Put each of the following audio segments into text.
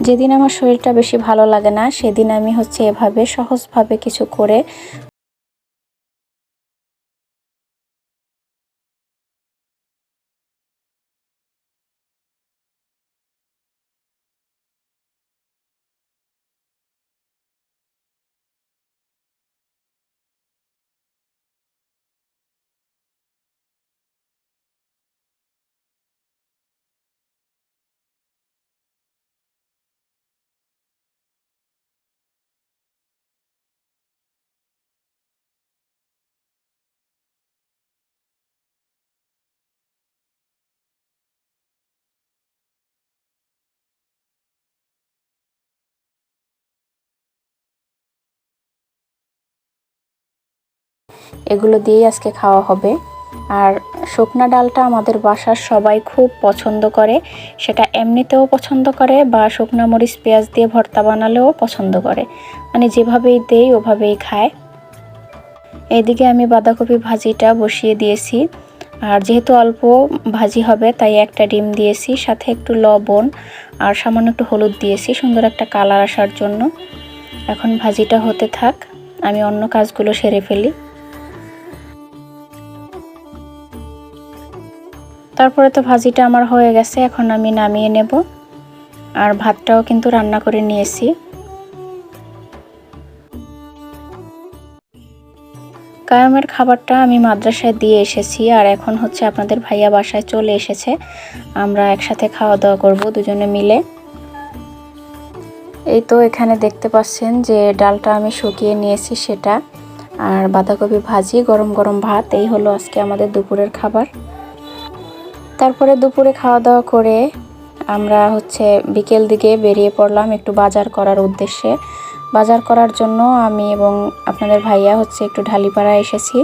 যেদিন আমার শরীরটা বেশি ভালো লাগে না সেদিন আমি হচ্ছে এভাবে সহজভাবে কিছু করে এগুলো দিয়েই আজকে খাওয়া হবে। আর শুকনা ডালটা আমাদের বাসার সবাই খুব পছন্দ করে। সেটা এমনিতেও পছন্দ করে বা শুকনা মরিচ, পেঁয়াজ দিয়ে ভর্তা বানালেও পছন্দ করে। মানে যেভাবেই দেই, ওভাবেই খায়। এদিকে আমি বাঁধাকপি ভাজিটা বসিয়ে দিয়েছি। আর যেহেতু অল্প ভাজি হবে, তাই একটা ডিম দিয়েছি, সাথে একটু লবণ আর সামান্য একটু হলুদ দিয়েছি, সুন্দর একটা কালার আসার জন্য। এখন ভাজিটা হতে থাক। আমি অন্য কাজগুলো সেরে ফেলি। তারপরে তো ভাজিটা আমার হয়ে গেছে, এখন আমি নামিয়ে নেব। আর ভাতটাও কিন্তু রান্না করে নিয়েছি। কায়ামের খাবারটা আমি মাদ্রাসায় দিয়ে এসেছি, আর এখন হচ্ছে আপনাদের ভাইয়া বাসায় চলে এসেছে। আমরা একসাথে খাওয়া দাওয়া করব দুজনে মিলে। এই তো এখানে দেখতে পাচ্ছেন যে ডালটা আমি শুকিয়ে নিয়েছি সেটা। আর বাঁধাকপি ভাজি, গরম গরম ভাত, এই হলো আজকে আমাদের দুপুরের খাবার। তারপরে দুপুরে খাওয়া দাওয়া করে আমরা হচ্ছে বিকেল দিকে বেরিয়ে পড়লাম একটু বাজার করার উদ্দেশ্যে। বাজার করার জন্য আমি এবং আপনাদের ভাইয়া হচ্ছে একটু ঢালিপাড়া এসেছি।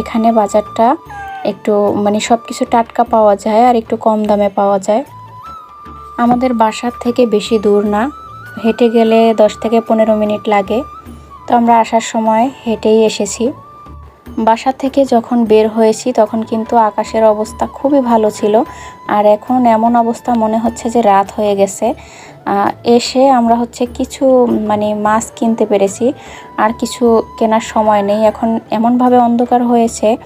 এখানে বাজারটা একটু মানে সব কিছু টাটকা পাওয়া যায় আর একটু কম দামে পাওয়া যায়। আমাদের বাসার থেকে বেশি দূর না, হেঁটে গেলে দশ থেকে পনেরো মিনিট লাগে। তো আমরা আসার সময় হেঁটেই এসেছি। বাসা থেকে যখন বের হয়েছি তখন কিন্তু আকাশের অবস্থা খুবই ভালো ছিল। আর এখন এমন অবস্থা মনে হচ্ছে যে রাত হয়ে গেছে। এসে আমরা হচ্ছে কিছু মানে মাছ কিনতে পেরেছি। আর কিছু কেনার সময় নেই। এখন এমনভাবে অন্ধকার হয়েছে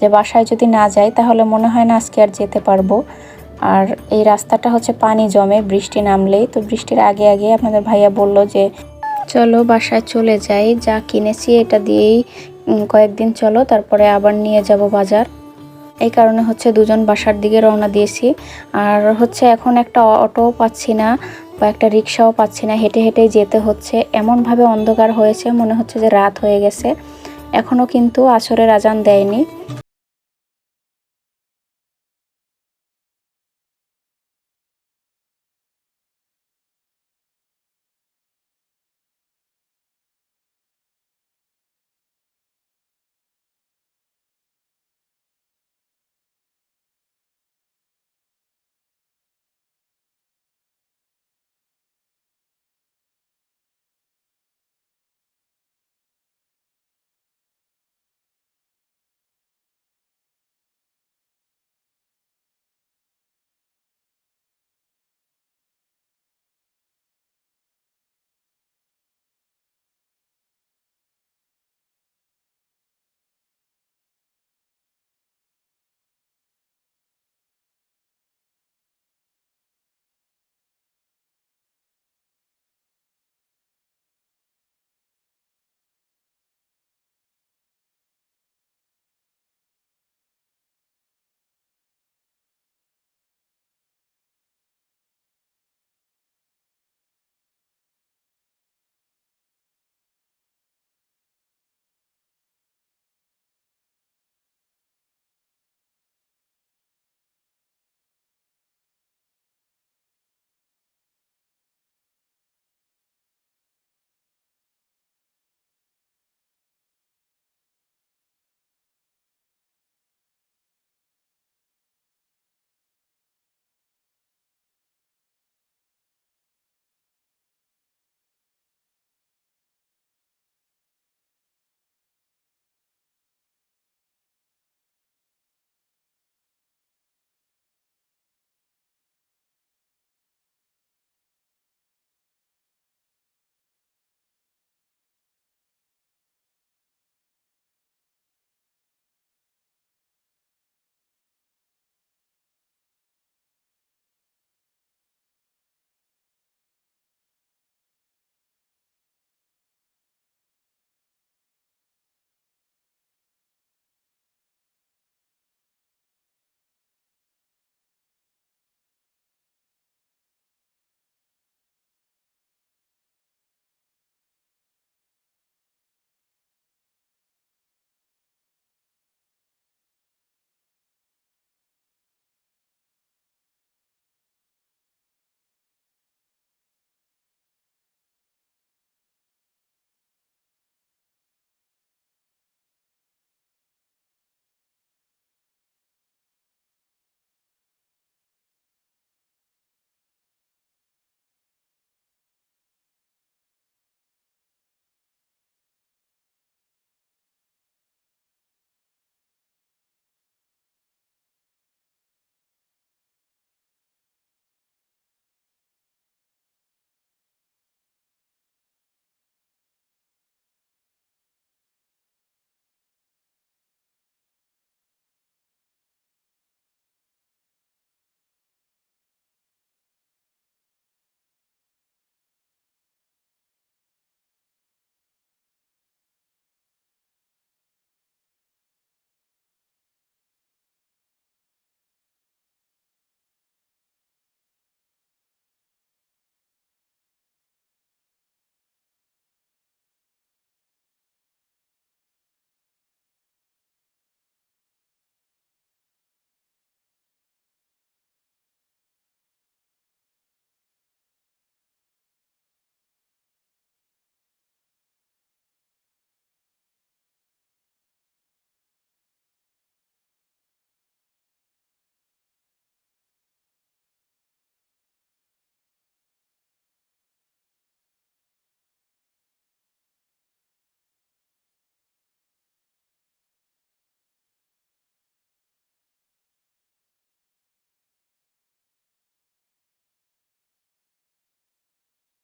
যে বাসায় যদি না যাই তাহলে মনে হয় না আজকে আর যেতে পারব। আর এই রাস্তাটা হচ্ছে পানি জমে, বৃষ্টি নামলেই। তো বৃষ্টির আগে আগে আপনাদের ভাইয়া বলল যে, চলো বাসায় চলে যাই। যা কিনেছি এটা দিয়েই কয়েকদিন চলো, তারপরে আবার নিয়ে যাব বাজার। এই কারণে হচ্ছে দুজন বাসার দিকে রওনা দিয়েছি। আর হচ্ছে এখন একটা অটোও পাচ্ছি না বা একটা রিক্সাও পাচ্ছি না, হেঁটে হেঁটে যেতে হচ্ছে। এমনভাবে অন্ধকার হয়েছে, মনে হচ্ছে যে রাত হয়ে গেছে। এখনও কিন্তু আসরের আজান দেয়নি।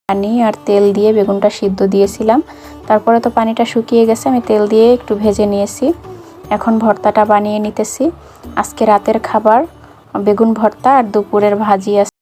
পানি আর তেল দিয়ে বেগুনটা সিদ্ধ দিয়েছিলাম। তারপরে তো পানিটা শুকিয়ে গেছে, আমি তেল দিয়ে একটু ভেজে নিয়েছি। এখন ভর্তাটা বানিয়ে নিতেছি। আজকে রাতের খাবার, বেগুন ভর্তা আর দুপুরের ভাজি আছে।